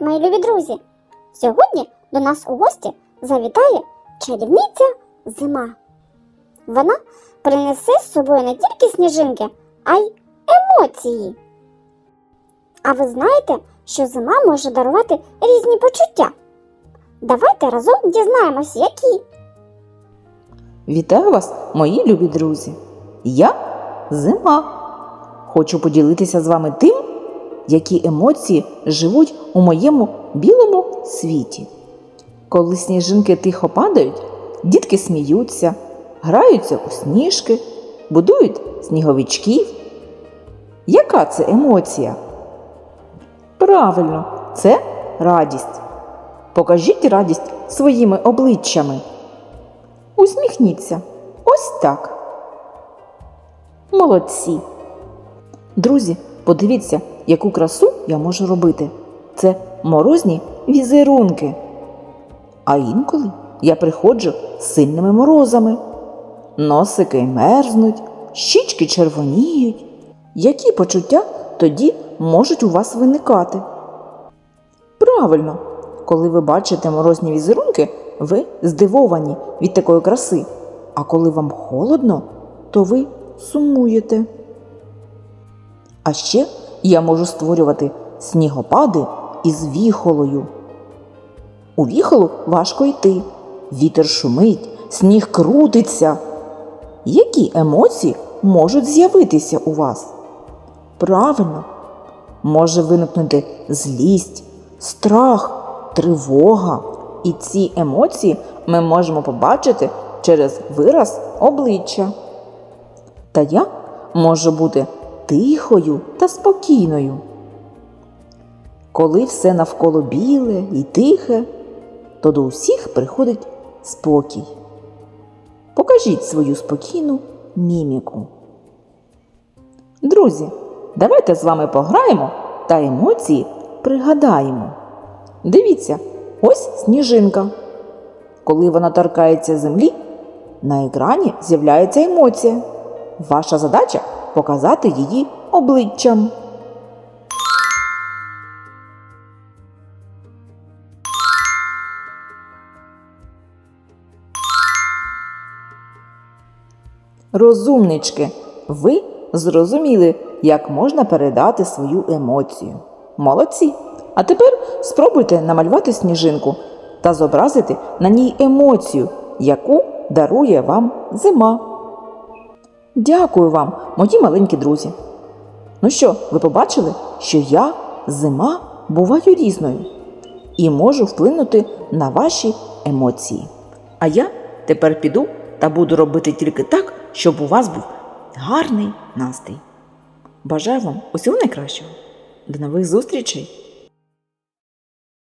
мої любі друзі! Сьогодні до нас у гості завітає чарівниця зима. Вона принесе з собою не тільки сніжинки, а й емоції. А ви знаєте, що зима може дарувати різні почуття? Давайте разом дізнаємось, які. Вітаю вас, мої любі друзі! Я зима. Хочу поділитися з вами тим, які емоції живуть у моєму білому світі. Коли сніжинки тихо падають, дітки сміються, граються у сніжки, будують сніговичків. Яка це емоція? Правильно, це радість. Покажіть радість своїми обличчями. Усміхніться. Ось так. Молодці. Друзі, подивіться, яку красу я можу робити. Це морозні візерунки. А інколи я приходжу з сильними морозами. Носики мерзнуть, щічки червоніють. Які почуття тоді можуть у вас виникати? Правильно, коли ви бачите морозні візерунки, ви здивовані від такої краси. А коли вам холодно, то ви сумуєте. А ще я можу створювати снігопади із віхолою. У віхолу важко йти. Вітер шумить, сніг крутиться. Які емоції можуть з'явитися у вас? Правильно, може виникнути злість, страх, тривога. І ці емоції ми можемо побачити через вираз обличчя. Та я можу бути тихою та спокійною. Коли все навколо біле і тихе, то до усіх приходить спокій. Покажіть свою спокійну міміку. Друзі, давайте з вами пограємо та емоції пригадаємо. Дивіться, ось сніжинка. Коли вона торкається землі, на екрані з'являється емоція. Ваша задача показати її обличчям. Розумнички, ви зрозуміли, як можна передати свою емоцію. Молодці! А тепер спробуйте намалювати сніжинку та зобразити на ній емоцію, яку дарує вам зима. Дякую вам, мої маленькі друзі. Ну що, ви побачили, що я, зима, буваю різною і можу вплинути на ваші емоції. А я тепер піду та буду робити тільки так, щоб у вас був гарний настрій. Бажаю вам усього найкращого. До нових зустрічей!